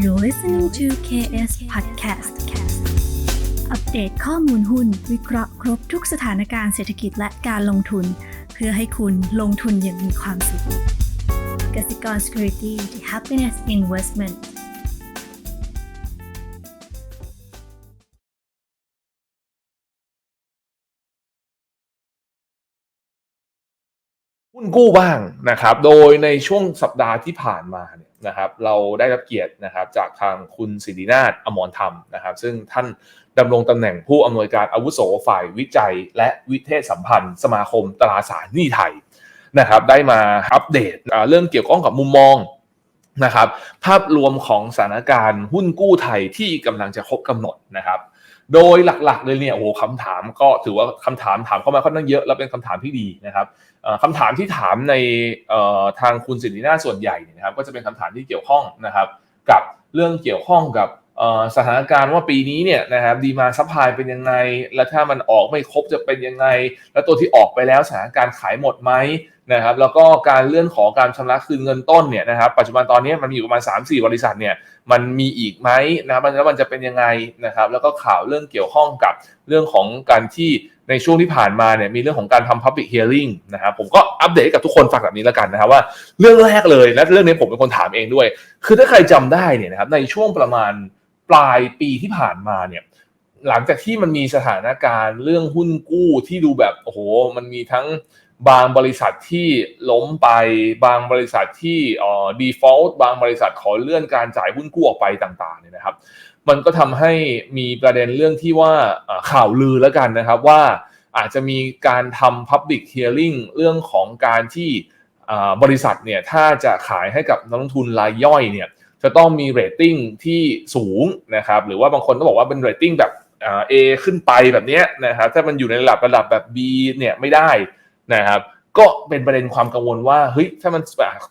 You're listening to KS Podcast อัปเดตข้อมูลหุ้น วิเคราะห์ครบทุกสถานการณ์เศรษฐกิจและการลงทุน เพื่อให้คุณลงทุนอย่างมีความสุขกสิกร Security the Happiness Investment หุ้นกู้บ้างนะครับ โดยในช่วงสัปดาห์ที่ผ่านมาเนี่ย นะครับเราได้รับเกียรตินะครับจากทางคุณศิรินาถอมรธรรมนะครับซึ่งท่านดำรงตำแหน่งผู้อำนวยการอาวุโสฝ่ายวิจัย และวิเทศสัมพันธ์ สมาคมตราสารหนี้ไทยนะครับได้มาอัปเดตเรื่องเกี่ยวข้องกับมุมมองนะครับภาพรวมของสถานการณ์หุ้นกู้ไทยที่กำลังจะครบกำหนดนะครับ โดยหลักๆเลยเนี่ยโอ้โหคำถามก็ถือว่าคำถามถามเข้ามาค่อนข้างเยอะและเป็นคำถามที่ดีนะครับเอ่อคำถามที่ถามในทางคุณสิรินาส่วนใหญ่เนี่ยนะครับก็จะเป็นคำถามที่เกี่ยวข้องนะครับ กับเรื่องเกี่ยวข้องกับสถานการณ์ว่าปีนี้เนี่ยนะครับดีมาซัพพลายเป็นยังไง แล้วถ้ามันออกไม่ครบจะเป็นยังไง แล้วตัวที่ออกไปแล้วสถานการณ์ขายหมดไหมนะครับแล้วก็การเลื่อนขอการชำระคืนเงินต้นเนี่ยนะครับปัจจุบันตอนนี้มันมีอยู่ประมาณ 3-4 บริษัทเนี่ยมันมีอีกไหมนะครับแล้วมันจะเป็นยังไงนะครับแล้วก็ข่าวเรื่องเกี่ยวข้องกับเรื่องของการที่ในช่วงที่ผ่านมาเนี่ยมีเรื่องของการทำ public hearing นะครับผมก็อัปเดตให้กับทุกคนฟังแบบนี้แล้วกันนะครับว่าเรื่องแรกเลยและเรื่องนี้ผมเป็นคนถามเองด้วย คือถ้าใครจำได้เนี่ยนะครับในช่วงประมาณปลายปีที่ผ่านมาเนี่ยหลังจากที่มันมีสถานการณ์เรื่องหุ้นกู้ที่ดูแบบโอ้โหมันมีทั้ง บางบริษัทที่ล้มไปบางบริษัทที่เอ่อ default บางบริษัทขอเลื่อนการจ่ายหุ้นกู้ออกไปต่างๆเนี่ยนะครับ มันก็ทำให้มีประเด็นเรื่องที่ว่าข่าวลือแล้วกันนะครับว่าอาจจะมีการทำ public hearing เรื่องของการที่บริษัทเนี่ยถ้าจะขายให้กับนักลงทุนรายย่อยเนี่ยจะต้องมีเรตติ้งที่สูงนะครับหรือว่าบางคนก็บอกว่าเป็นเรตติ้งแบบอ่า A ขึ้นไปแบบนี้นะครับถ้ามันอยู่ในระดับระดับแบบ B เนี่ยไม่ได้ นะครับก็เป็นประเด็นความกังวลว่าเฮ้ยถ้ามัน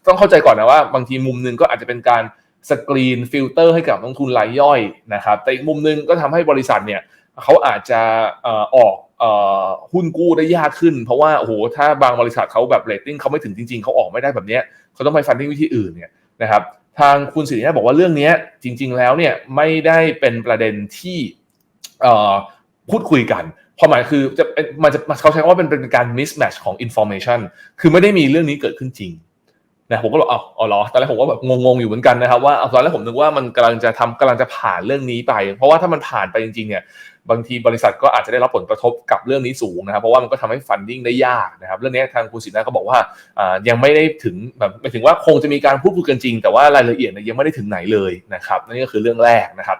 ต้องเข้าใจก่อนนะว่า บางทีมุมหนึงก็อาจจะเป็นการสกรีนฟิลเตอร์ให้กับนักลงทุนรายย่อยนะครับแต่อีกมุมหนึงก็ทำให้บริษัทเนี่ยเขาอาจจะออกหุ้นกู้ได้ยากขึ้น เพราะว่าโอ้โหถ้าบางบริษัทเขาแบบเรตติ้งเขาไม่ถึงจริง ๆเขาออกไม่ได้แบบเนี้ยเขาต้องไปฟันดิ้งวิธีอื่นเนี่ยนะครับทางคุณสิรินาบอกว่าเรื่องนี้จริง ๆ แล้วเนี่ยไม่ได้เป็นประเด็นที่พูดคุยกัน ความหมายคือจะมันจะเขาใช้คำว่าเป็นเป็นการ mismatch ของ information คือไม่ได้มีเรื่องนี้เกิดขึ้นจริงนะผมก็บอกอ๋ออ๋อเหรอตอนแรกผมก็แบบงงๆอยู่เหมือนกันนะครับว่าตอนแรกผมนึกว่ามันกำลังจะทำกำลังจะผ่านเรื่องนี้ไป เพราะว่าถ้ามันผ่านไปจริงๆเนี่ยบางทีบริษัทก็อาจจะได้รับผลกระทบกับเรื่องนี้สูงนะครับเพราะว่ามันก็ทำให้ฟันดิ้งได้ยากนะครับเรื่องนี้ทางคุณศินาก็บอกว่าอ่ายังไม่ได้ถึงแบบหมายถึงว่าคงจะมีการพูดคุยกันจริง แต่ว่ารายละเอียดเนี่ยยังไม่ได้ถึงไหนเลยนะครับนั่นก็คือเรื่องแรกนะครับ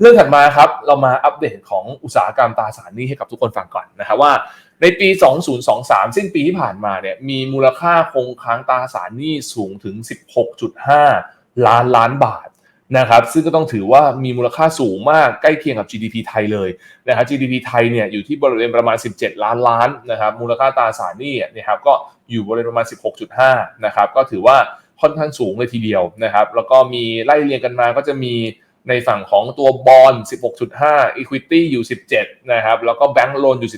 เรื่องถัดมาครับเรามาอัปเดตของอุตสาหกรรมตราสารหนี้ให้กับทุกคนฟังก่อนนะครับว่า ในปี 2023 สิ้นปีที่ผ่านมาเนี่ยมีมูลค่าคงค้างตราสารหนี้สูงถึง 16.5 ล้านล้านบาทนะครับซึ่งก็ต้องถือว่ามีมูลค่าสูงมากใกล้เคียงกับ GDP ไทยเลยนะครับ GDP ไทยเนี่ยอยู่ที่บริเวณประมาณ 17 ล้านล้านนะครับมูลค่าตราสารหนี้นะครับก็อยู่บริเวณประมาณ 16.5 นะครับก็ถือว่าค่อนข้างสูงเลยทีเดียวนะครับแล้วก็มีไล่เรียงกันมาก็จะมี ในฝั่งของตัวบอล16.5 Equity อยู่ 17 นะครับ แล้วก็แบงก์โลนอยู่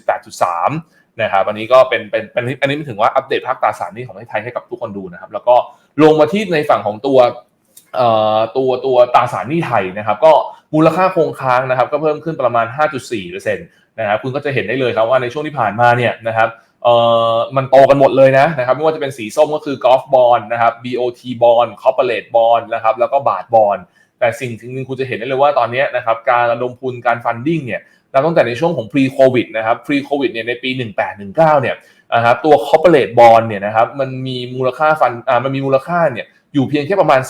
18.3 นะครับ อันนี้ก็เป็นเป็นเป็นอันนี้ถึงว่าอัปเดตภาคตราสารนี้ของไทยให้กับทุกคนดูนะครับ แล้วก็ลงมาที่ในฝั่งของตัวเอ่อตัวตัวตราสารหนี้ไทยนะครับ ก็มูลค่าคงค้างนะครับ ก็เพิ่มขึ้นประมาณ 5.4%นะครับคุณก็จะเห็นได้เลยครับว่าในช่วงที่ผ่านมาเนี่ยนะครับเอ่อมันโตกันหมดเลยนะนะครับไม่ว่าจะเป็นสีส้มก็คือกอล์ฟบอลนะครับ BOT บอล Corporate บอลนะครับแล้วก็บาทบอล แต่สิ่งหนึ่งคุณจะเห็นได้เลยว่าตอนนี้นะครับการระดมทุนการฟันดิ้งเนี่ยนับตั้งแต่ในช่วงของ pre covid นะครับ pre covid เนี่ยในปี 1819เนี่ยนะครับตัว corporate bond เนี่ยนะครับมันมีมูลค่าฟันอ่ามันมีมูลค่าเนี่ย อยู่เพียงแค่ประมาณ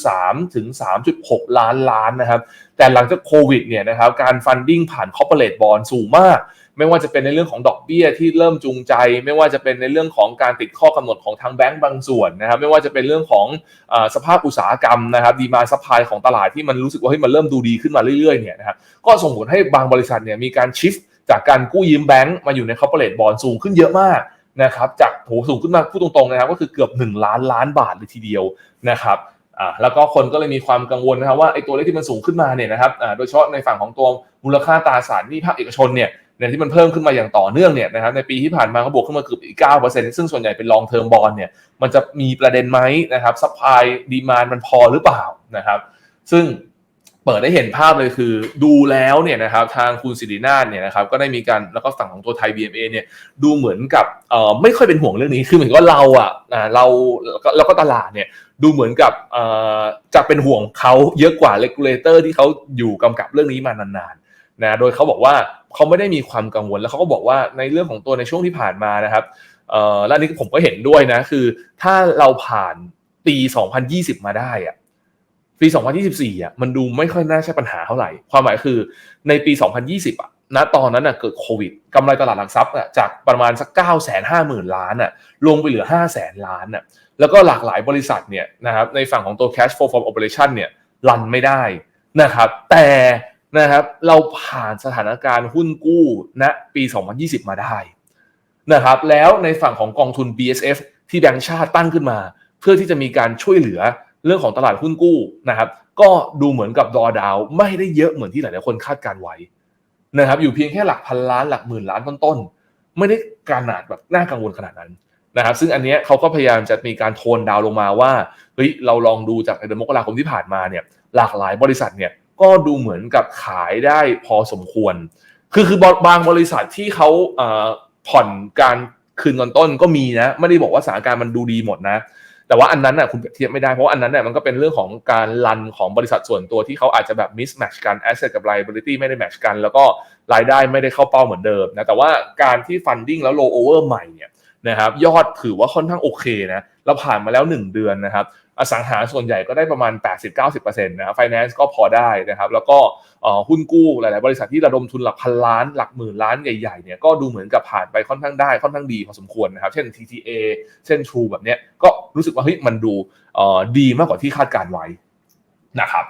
3.3 ถึง 3.6 ล้านล้านนะครับ แต่หลังจากโควิดเนี่ยนะครับการฟันดิ้งผ่าน corporate bond สูงมาก ไม่ว่าจะเป็นในเรื่องของดอกเบี้ยที่เริ่มจูงใจ ไม่ว่าจะเป็นในเรื่องของการติดข้อกำหนดของทางแบงก์บางส่วนนะครับ ไม่ว่าจะเป็นเรื่องของอสภาพอุตสาหกรรมนะครับดีมาซัพพลายของตลาดที่มันรู้สึกว่าเฮ้ยมันเริ่มดูดีขึ้นมาเรื่อยๆเนี่ยนะครับก็ส่งผลให้บางบริษัทเนี่ยมีการชิฟจากการกู้ยืมแบงก์มาอยู่ใน corporate bond สูงขึ้นเยอะมาก นะครับจากโหสูงขึ้นมาพูดตรงๆนะครับก็คือเกือบ 1 ล้านล้านบาทเลยทีเดียวนะครับอ่าแล้วก็คนก็เลยมีความกังวลนะครับว่าไอ้ตัวเลขที่มันสูงขึ้นมาเนี่ยนะครับอ่าโดยเฉพาะในฝั่งของตัวมูลค่าตราสารหนี้ภาคเอกชนเนี่ยเนี่ยที่มันเพิ่มขึ้นมาอย่างต่อเนื่องเนี่ยนะครับในปีที่ผ่านมาก็บวกขึ้นมาเกือบอีก9%ซึ่งส่วนใหญ่เป็น long term bond เนี่ยมันจะมีประเด็นไหมนะครับ supply demand มันพอหรือเปล่านะครับซึ่ง เปิดได้เห็นภาพเลยคือดูแล้วเนี่ยนะครับทางคุณสิรินาถเนี่ยนะครับก็ได้มีการแล้วก็ฝั่งของตัวไทย BMA เนี่ยดูเหมือนกับเอ่อไม่ค่อยเป็นห่วงเรื่องนี้คือเหมือนกับว่าเราอะอ่าเราแล้วก็แล้วก็ตลาดเนี่ยดูเหมือนกับเอ่อจะเป็นห่วงเขาเยอะกว่าเลกูลเลเตอร์ที่เขาอยู่กำกับเรื่องนี้มานานๆนะโดยเขาบอกว่าเขาไม่ได้มีความกังวลแล้วเขาก็บอกว่าในเรื่องของตัวในช่วงที่ผ่านมานะครับเอ่อและนนี้ผมก็เห็นด้วยนะคือถ้าเราผ่านปี 2020 มาได้อะ ปี 2024อะมันดูไม่ค่อยน่าใช่ปัญหาเท่าไหร่ ความหมายคือในปี 2020อะณตอนนั้นอะเกิดโควิดกำไรตลาดหลักทรัพย์อะจากประมาณสัก 9 5 0 0 0 0 ล้านอะลงไปเหลือ 5 0 0 0 0 0 ล้านอะแล้วก็หลากหลายบริษัทเนี่ยนะครับในฝั่งของตัว cash flow from operation เนี่ยรันไม่ได้นะครับ แต่นะครับเราผ่านสถานการณ์หุ้นกู้ณปี 2020 มาได้นะครับแล้วในฝั่งของกองทุน BSF ที่แบงก์ชาติตั้งขึ้นมา เพื่อที่จะมีการช่วยเหลือ เรื่องของตลาดหุ้นกู้นะครับ ก็ดูเหมือนกับดอดาวไม่ได้เยอะเหมือนที่หลายๆคนคาดการไว้นะครับ อยู่เพียงแค่หลักพันล้านหลักหมื่นล้านต้นๆไม่ได้ขนาดแบบน่ากังวลขนาดนั้นนะครับซึ่งอันนี้เขาก็พยายามจะมีการโทนดาวลงมาว่าเฮ้ยเราลองดูจากเดือนมกราคมที่ผ่านมาเนี่ยหลากหลายบริษัทเนี่ยก็ดูเหมือนกับขายได้พอสมควร คือคือบางบริษัทที่เขาผ่อนการคืนเงินต้นก็มีนะ ไม่ได้บอกว่าสถานการณ์มันดูดีหมดนะ แต่ว่าอันนั้นน่ะคุณเปรียบเทียบไม่ได้เพราะอันนั้นน่ะมันก็เป็นเรื่องของการรันของบริษัทส่วนตัวที่เขาอาจจะแบบมิสแมชกันแอสเซทกับไลบิลิตี้ไม่ได้แมชกัน แล้วก็รายได้ไม่ได้เข้าเป้าเหมือนเดิมนะแต่ว่าการที่ฟันดิ้งแล้วโลโอเวอร์ใหม่เนี่ยนะครับยอดถือว่าค่อนข้างโอเคนะเราผ่านมาแล้ว 1 เดือนนะครับ อสังหาส่วนใหญ่ก็ได้ประมาณ 80-90%นะครับ finance ก็พอได้นะครับ แล้วก็หุ้นกู้หลาย ๆ บริษัทที่ระดมทุนหลักพันล้านหลักหมื่นล้านใหญ่ ๆ เนี่ยก็ดูเหมือนกับผ่านไปค่อนข้างได้ค่อนข้างดีพอสมควรนะครับ เช่น TTA เช่น True แบบเนี้ยก็รู้สึกว่าเฮ้ยมันดูดีมากกว่าที่คาดการไว้นะครับ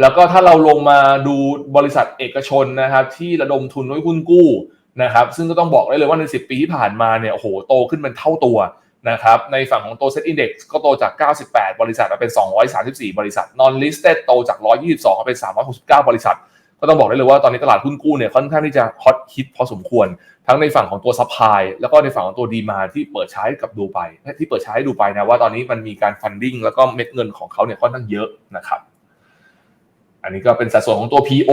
แล้วก็ถ้าเราลงมาดูบริษัทเอกชนนะครับที่ระดมทุนด้วยหุ้นกู้นะครับซึ่งก็ต้องบอกได้เลยว่าใน 10 ปีที่ผ่านมาเนี่ยโอ้โหโตขึ้นเป็นเท่าตัว นะครับในฝั่งของตัวเซ็ตอินเด็ก็โตจาก 98 บริษัทมาเป็น 234 บริษัท Non Listed โตจาก 122มาเป็น 369 บริษัท ก็ต้องบอกได้เลยว่าตอนนี้ตลาดหุ้นกู้เนี่ยค่อนข้างที่จะฮอตฮิตพอสมควร ทั้งในฝั่งของตัวซัพพลายแล้วก็ในฝั่งของตัวดีมาที่เปิดใช้กับดูไป ที่เปิดใช้ดูไปนะว่าตอนนี้มันมีการฟันดิ้งแล้วก็เม็ดเงินของเขาเนี่ยค่อนข้างเยอะนะครับ อันนี้ก็เป็นสัดส่วนของตัว PO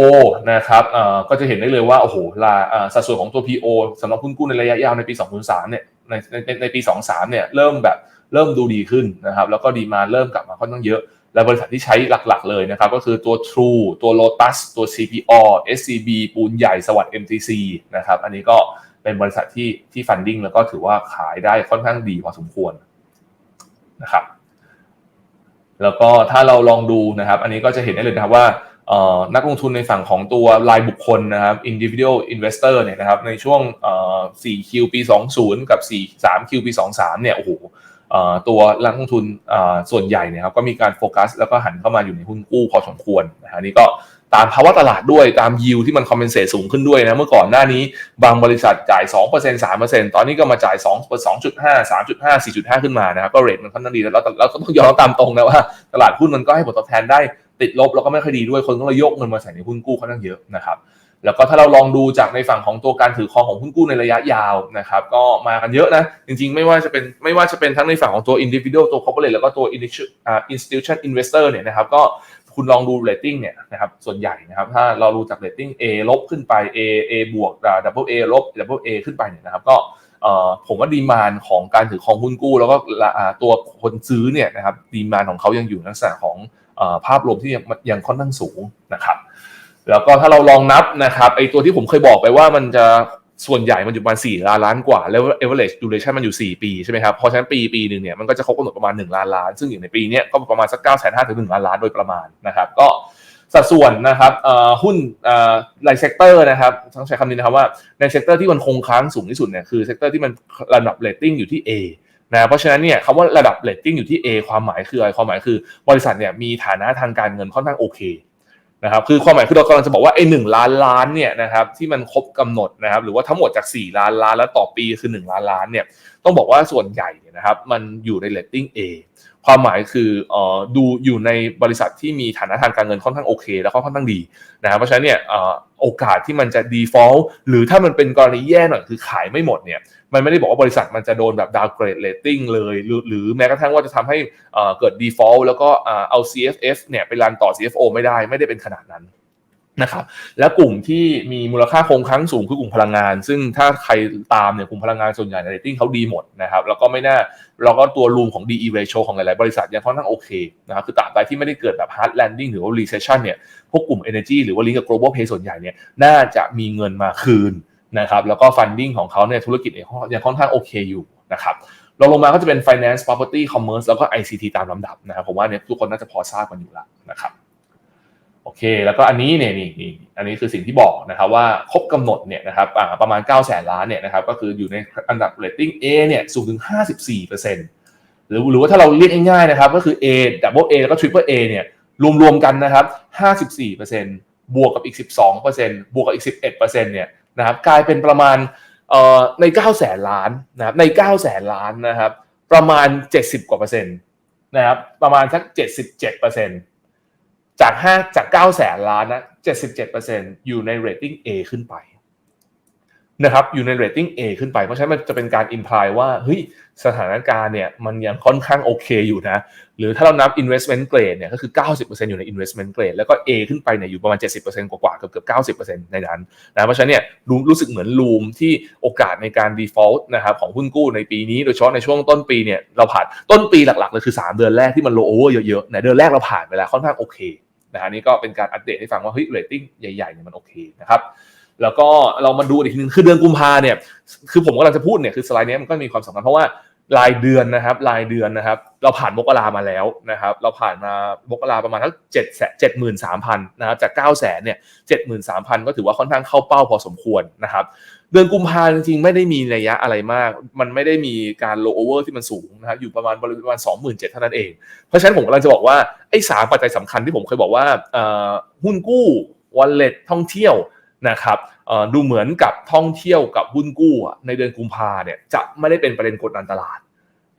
นะครับเอ่อก็จะเห็นได้เลยว่า โอ้โหลาสัดส่วนของตัว PO สำหรับหุ้นกู้ในระยะยาวในปี 2003 เนี่ย ในในในปี 23 เนี่ย เริ่มแบบเริ่มดูดีขึ้นนะครับ แล้วก็ดีมาเริ่มกลับมาค่อนข้างเยอะ และบริษัทที่ใช้หลักๆ เลยนะครับ ก็คือตัว True ตัว Lotus ตัว CPO SCB ปูนใหญ่สวัสด์ MTC นะครับ อันนี้ก็เป็นบริษัทที่ที่ฟันดิ้งแล้วก็ถือว่าขายได้ค่อนข้างดีพอสมควรนะครับ แล้วก็ถ้าเราลองดูนะครับ อันนี้ก็จะเห็นได้เลยนะครับว่านักลงทุนในฝั่งของตัวรายบุคคลนะครับ individual investor เนี่ยนะครับในช่วง 4Q ปี20 กับ 4 3Q ปี23เนี่ยโอ้โหตัวนักลงทุนส่วนใหญ่เนี่ยครับก็มีการโฟกัสแล้วก็หันเข้ามาอยู่ในหุ้นกู้พอสมควรนะฮะนี่ก็ ตามภาวะตลาดด้วยตามยิวที่มันคอมเพนเซตสูงขึ้นด้วยนะ เมื่อก่อนหน้านี้บางบริษัทจ่าย 2% 3%ตอนนี้ก็มาจ่าย 2 2.5 3.5 4.5 ขึ้นมานะครับ ก็เรทมันค่อนข้างดี แล้วเราก็ต้องยอมตามตรงนะว่าตลาดหุ้นมันก็ให้ผลตอบแทนได้ติดลบแล้วก็ไม่ค่อยดีด้วยคนก็เลยยกเงินมาใส่ในหุ้นกู้ค่อนข้างเยอะนะครับแล้วก็ถ้าเราลองดูจากในฝั่งของตัวการถือครองของหุ้นกู้ในระยะยาวนะครับก็มากันเยอะนะ จริงๆ ไม่ว่าจะเป็นไม่ว่าจะเป็นทั้งในฝั่งของตัว individual ตัว corporate แล้วก็ตัว institution investor เนี่ยนะครับก็ คุณลองดูเรตติ้งเนี่ยนะครับส่วนใหญ่นะครับถ้าเราดูจากเรตติ้ง A ลบขึ้นไป A A บวก double A ลบ double A ขึ้นไปเนี่ยนะครับก็ผมว่าดีมานของการถือครองหุ้นกู้ แล้วก็ตัวคนซื้อเนี่ยนะครับดีมานของเขายังอยู่ในลักษณะของภาพรวมที่ยังยังค่อนข้างสูงนะครับแล้วก็ถ้าเราลองนับนะครับไอตัวที่ผมเคยบอกไปว่ามันจะ ส่วนใหญ่มันอยู่ประมาณ4ล้านล้านกว่า แล้ว average duration มันอยู่ 4 ปีใช่ไหมครับเพราะฉะนั้นปีปีหนึ่งเนี่ยมันก็จะครบกำหนดประมาณ 1 ล้านล้าน ซึ่งอย่างในปีนี้ก็ประมาณสัก9 5 0 0 0ถึง1ล้านล้านโดยประมาณนะครับก็สัดส่วนนะครับหุ้นหลายเซกเตอร์นะครับต้องใช้คำนี้นะครับว่าในเซกเตอร์ที่มันคงค้างสูงที่สุดเนี่ยคือเซกเตอร์ที่มันระดับเรตติ้งอยู่ที่ A นะเพราะฉะนั้นเนี่ยคำว่าระดับเรตติ้งอยู่ที่ A ความหมายคืออะไรความหมายคือบริษัทเนี่ยมีฐานะทางการเงินค่อนข้างโอเค นะครับคือความหมายคือเรากำลังจะบอกว่าไอ้หนึ่งล้านล้านเนี่ยนะครับที่มันครบกำหนดนะครับหรือว่าทั้งหมดจาก 4 ล้านล้านแล้วต่อปีคือ 1 ล้านล้านเนี่ยต้องบอกว่าส่วนใหญ่เนี่ยนะครับมันอยู่ในเลตติ้ง A ความหมายคือเอ่อดูอยู่ในบริษัทที่มีฐานะทางการเงินค่อนข้างโอเค แล้วก็ค่อนข้างดีนะครับเพราะฉะนั้นเนี่ยเอ่อโอกาสที่มันจะ default หรือถ้ามันเป็นกรณีแย่หน่อยคือขายไม่หมดเนี่ยมันไม่ได้บอกว่าบริษัทมันจะโดนแบบดาวเกรดเลตติ้งเลย หรือหรือแม้กระทั่งว่าจะทำให้เกิด default แล้วก็เอ่อเอา CFF เนี่ยไปรันต่อ CFO ไม่ได้ไม่ได้เป็นขนาดนั้น นะครับและกลุ่มที่มีมูลค่าคงค้างสูงคือกลุ่มพลังงาน ซึ่งถ้าใครตามเนี่ยกลุ่มพลังงานส่วนใหญ่ใน rating เขาดีหมดนะครับแล้วก็ไม่น่าแล้วก็ตัวรูมของ DE ratio ของหลาย ๆ บริษัทยังค่อนข้างโอเคนะครับคือตราบใดที่ไม่ได้เกิดแบบ hard landing หรือว่า recession เนี่ยพวกกลุ่ม energy หรือว่า link กับ global pay ส่วนใหญ่เนี่ยน่าจะมีเงินมาคืนนะครับแล้วก็ funding ของเขาเนี่ยธุรกิจเองยังค่อนข้างโอเคอยู่นะครับลงลงมาก็จะเป็น finance property commerce แล้วก็ ICT ตามลำดับนะครับผมว่าเนี่ยทุกคนน่าจะพอทราบกันอยู่แล้วนะครับ โอเค แล้วก็อันนี้เนี่ยนี่นี่อันนี้คือสิ่งที่บอกนะครับว่าครบกำหนดเนี่ยนะครับประมาณ 9 0 0แสนล้านเนี่ยนะครับก็คืออยู่ในอันดับ rating A เนี่ยสูงถึง 54%หรือหรือว่าถ้าเราเรียกง่ายๆนะครับก็คือ A double A แล้วก็ triple A เนี่ยรวมๆกันนะครับ 54%บวกกับอีก 12%บวกกับอีก 11%เนี่ยนะครับกลายเป็นประมาณเอ่อใน 9 0 0แสนล้านนะครับใน 9 0 0แสนล้านนะครับประมาณ 70 กว่าเปอร์เซ็นต์นะครับประมาณสัก 77%เปอร์เซ็นต์ จาก5จาก9แสนล้านนะ77%อยู่ใน rating A ขึ้นไปนะครับอยู่ใน rating A ขึ้นไปเพราะฉะนั้นมันจะเป็นการ imply ว่าเฮ้ยสถานการณ์เนี่ยมันยังค่อนข้างโอเคอยู่นะ หรือถ้าเรานับ investment grade เนี่ยก็คือ 90%อยู่ใน investment grade แล้วก็ A ขึ้นไปเนี่ยอยู่ประมาณ 70%กว่าๆเกือบเกือบ90%ในนั้นนะเพราะฉะนั้นเนี่ยรู้รู้สึกเหมือนลูมที่โอกาสในการ default นะครับของหุ้นกู้ในปีนี้โดยเฉพาะในช่วงต้นปีเนี่ยเราผ่านต้นปีหลักๆเลยคือ 3 เดือนแรกที่มัน low over เยอะๆในเดือนแรกเราผ่านไปแล้วค่อนข้างโอเค นะฮะนี่ก็เป็นการอัปเดตให้ฟังว่าเฮ้ยเรตติ้งใหญ่ๆเนี่ยมันโอเคนะครับแล้วก็เรามาดูอีกทีนึงคือเดือนกุมภาเนี่ยคือผมกำลังจะพูดเนี่ยคือสไลด์นี้มันก็มีความสำคัญเพราะว่ารายเดือนนะครับรายเดือนนะครับ เราผ่านมกรามาแล้วนะครับ เราผ่านมามกราประมาณทั้งเจ็ดแสนเจ็ดหมื่นสามพันนะครับจากเก้าแสนเนี่ยเจ็ดหมื่นสามพันก็ถือว่าค่อนข้างเข้าเป้าพอสมควรนะครับ เดือนกุมภาจริงๆ ไม่ได้มีระยะอะไรมาก มันไม่ได้มีการโลเวอร์ที่มันสูงนะครับอยู่ประมาณประมาณสองหมื่นเจ็ดเท่านั้นเอง เพราะฉะนั้นผมกำลังจะบอกว่า ไอ้สามปัจจัยสำคัญที่ผมเคยบอกว่าหุ้นกู้วอลเล็ตท่องเที่ยวนะครับดูเหมือนกับท่องเที่ยวกับหุ้นกู้ในเดือนกุมภาเนี่ยจะไม่ได้เป็นประเด็นกดดันตลาด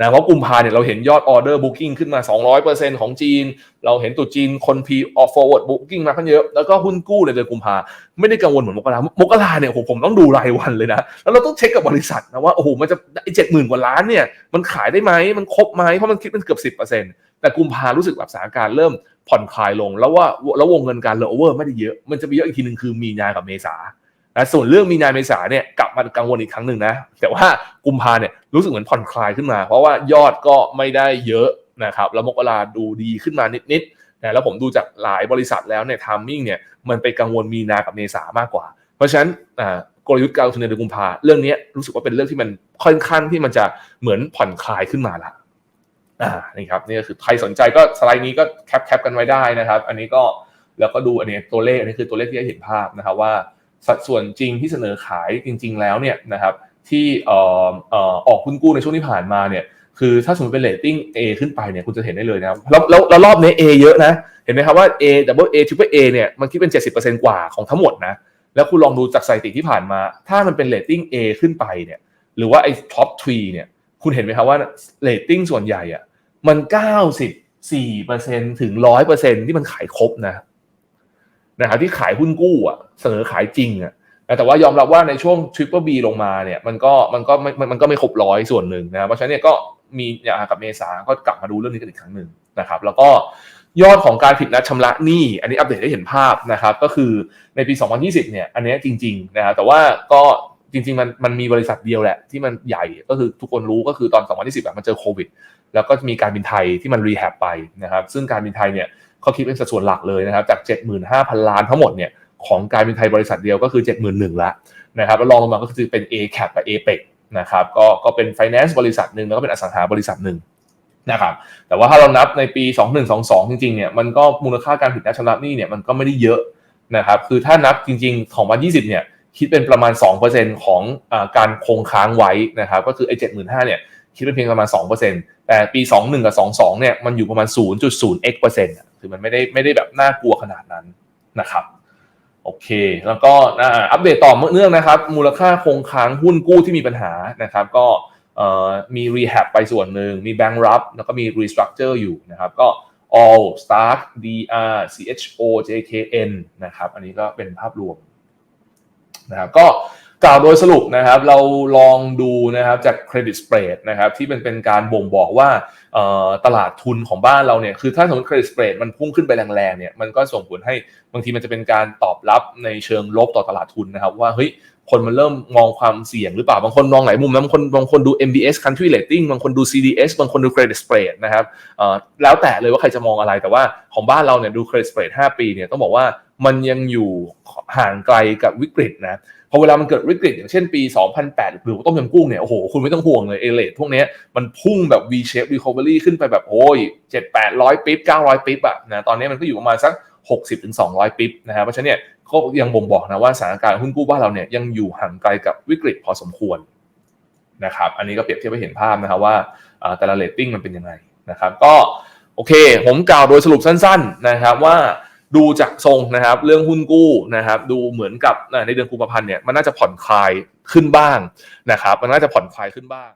นะเพราะกุมภาเนี่ยเราเห็นยอดออเดอร์บุ๊กิ้งขึ้นมา 200%ของจีน เราเห็นตัวจีนคนพีออฟฟอร์เวิร์ดบุ๊กิ้งมาขึ้นเยอะ แล้วก็หุ้นกู้ในเดือนกุมภาไม่ได้กังวลเหมือนมกรามกราเนี่ยผมผมต้องดูรายวันเลยนะ แล้วเราต้องเช็คกับบริษัทนะว่าโอ้โหมันจะไอ้เจ็ดหมื่นกว่าล้านเนี่ยมันขายได้ไหมมันครบไหมเพราะมันคิดเป็นเกือบสิบเปอร์เซ็นต์แต่กุมภารู้สึกแบบสถานการณ์เริ่มผ่อนคลายลง แล้วว่าแล้ววงเงินการเลเวอร์ไม่ได้เยอะมันจะมีเยอะอีกทีหนึ่งคือมีนากับเมษา นะส่วนเรื่องมีนาเมษาเนี่ยกลับมากังวลอีกครั้งหนึ่งนะ แต่ว่ากุมภาเนี่ยรู้สึกเหมือนผ่อนคลายขึ้นมา เพราะว่ายอดก็ไม่ได้เยอะนะครับแล้วมกราดูดีขึ้นมานิดๆนะแล้วผมดูจากหลายบริษัทแล้วเนี่ยทามมิ่งเนี่ยมันไปกังวลมีนากับเมษามากกว่า เพราะฉะนั้นกลยุทธ์การลงทุนในเดือนกุมภาเรื่องนี้รู้สึกว่าเป็นเรื่องที่มันค่อนข้างที่มันจะเหมือนผ่อนคลายขึ้นมาละอ่านี่ครับนี่ก็คือใครสนใจก็สไลด์นี้ก็แคปแคปกันไว้ได้นะครับ อันนี้ก็แล้วก็ดูอันนี้ตัวเลขอันนี้คือตัวเลขที่ให้เห็นภาพนะครับว่า สัดส่วนจริงที่เสนอขายจริง ๆ แล้วเนี่ยนะครับที่ออกหุ้นกู้ในช่วงที่ผ่านมาเนี่ยคือถ้าสมมติเป็นเรตติ้ง A ขึ้นไปเนี่ยคุณจะเห็นได้เลยนะครับแล้วแล้วรอบนี้ A เยอะนะ เห็นไหมครับว่า A double A triple A เนี่ยมันคิดเป็น 70%กว่าของทั้งหมดนะแล้วคุณลองดูจากสถิติที่ผ่านมา ถ้ามันเป็นเรตติ้ง A ขึ้นไปเนี่ยหรือว่าไอ้ท็อป3เนี่ยคุณเห็นไหมครับว่าเรตติ้งส่วนใหญ่อะมัน 94%ถึง 100%ที่มันขายครบนะ นะครับที่ขายหุ้นกู้อะเสนอขายจริงอะแต่ว่ายอมรับว่าในช่วง Triple B ลงมาเนี่ยมันก็มันก็ไม่มันก็ไม่ครบร้อยส่วนหนึ่งนะเพราะฉะนั้นเนี่ยก็มีอย่างกับเมษาก็กลับมาดูเรื่องนี้กันอีกครั้งหนึ่งนะครับแล้วก็ยอดของการผิดนัดชำระหนี้ อันนี้อัปเดตให้เห็นภาพนะครับก็คือในปี 2020 เนี่ยอันนี้จริงๆนะครับแต่ว่าก็จริงๆมันมันมีบริษัทเดียวแหละที่มันใหญ่ก็คือทุกคนรู้ก็คือตอน 2020แบบมันเจอโควิด แล้วก็มีการบินไทยที่มันรีแฮบไปนะครับซึ่งการบินไทยเนี่ยเขาคิดเป็นสัดส่วนหลักเลยนะครับจาก 75,000 ล้านทั้งหมดเนี่ยของการบินไทยบริษัทเดียวก็คือ 71,000ละนะครับแล้วรองลงมาก็คือเป็น A cap กับ A p e c นะครับก็ก็เป็น finance บริษัทหนึ่งแล้วก็เป็นอสังหาบริษัทหนึ่งนะครับแต่ว่าถ้าเรานับในปี 2122 จริงๆเนี่ยมันก็มูลค่าการผิดนัดชำระหนี้เนี่ยมันก็ไม่ได้เยอะนะครับคือถ้านับจริงๆของวัน20เนี่ยคิดเป็นประมาณ 2%ของอการคงค้างไว้นะครับก็คือไอ้75,000เนี่ย คิดเป็นเพียงประมาณ 2%แต่ปี 21 กับ 22 เนี่ยมันอยู่ประมาณ 0.0x เปอร์เซ็นต์คือมันไม่ได้ไม่ได้แบบน่ากลัวขนาดนั้นนะครับโอเค แล้วก็อัปเดตต่อเนื่องนะครับ มูลค่าคงค้างหุ้นกู้ที่มีปัญหานะครับ ก็มี rehab ไปส่วนหนึ่ง มี bank rub แล้วก็มี restructure อยู่นะครับ ก็ all start dr cho jkn นะครับ อันนี้ก็เป็นภาพรวมนะครับ ก็ กล่าวโดยสรุปนะครับเราลองดูนะครับจาก credit spread นะครับที่เป็นเป็นการบ่งบอกว่าตลาดทุนของบ้านเราเนี่ยคือถ้าสมมติ credit spread มันพุ่งขึ้นไปแรงๆเนี่ยมันก็ส่งผลให้บางทีมันจะเป็นการตอบรับในเชิงลบต่อตลาดทุนนะครับว่าเฮ้ยคนมันเริ่มมองความเสี่ยงหรือเปล่า บางคนมองหลายมุมนะบางคนบางคนดู MBS country rating บางคนดู CDS บางคนดู credit spread นะครับแล้วแต่เลยว่าใครจะมองอะไรแต่ว่าของบ้านเราเนี่ยดู credit spread 5 ปีเนี่ยต้องบอกว่ามันยังอยู่ห่างไกลกับวิกฤตนะ พอเวลามันเกิดวิกฤตอย่างเช่นปี 2008 หรือต้มยำกุ้งเนี่ยโอ้โหคุณไม่ต้องห่วงเลยเอเลทพวกนี้มันพุ่งแบบ V shape recovery ขึ้นไปแบบโอ้ย7 800ปิ๊บ900ปิ๊บอะนะตอนนี้มันก็อยู่ประมาณสัก 60ถึง200 ปิ๊บนะครับเพราะฉะนั้นเนี่ยก็ยังบ่งบอกนะว่าสถานการณ์หุ้นกู้บ้านเราเนี่ยยังอยู่ห่างไกลกับวิกฤตพอสมควรนะครับอันนี้ก็เปรียบเทียบให้เห็นภาพนะครับว่าอ่าแต่ละเรตติ้งมันเป็นยังไงนะครับก็โอเค ผมกล่าวโดยสรุปสั้น ๆนะครับว่า ดูจากทรงนะครับ เรื่องหุ้นกู้นะครับ ดูเหมือนกับในเดือนกุมภาพันธ์เนี่ยมันน่าจะผ่อนคลายขึ้นบ้างนะครับ มันน่าจะผ่อนคลายขึ้นบ้าง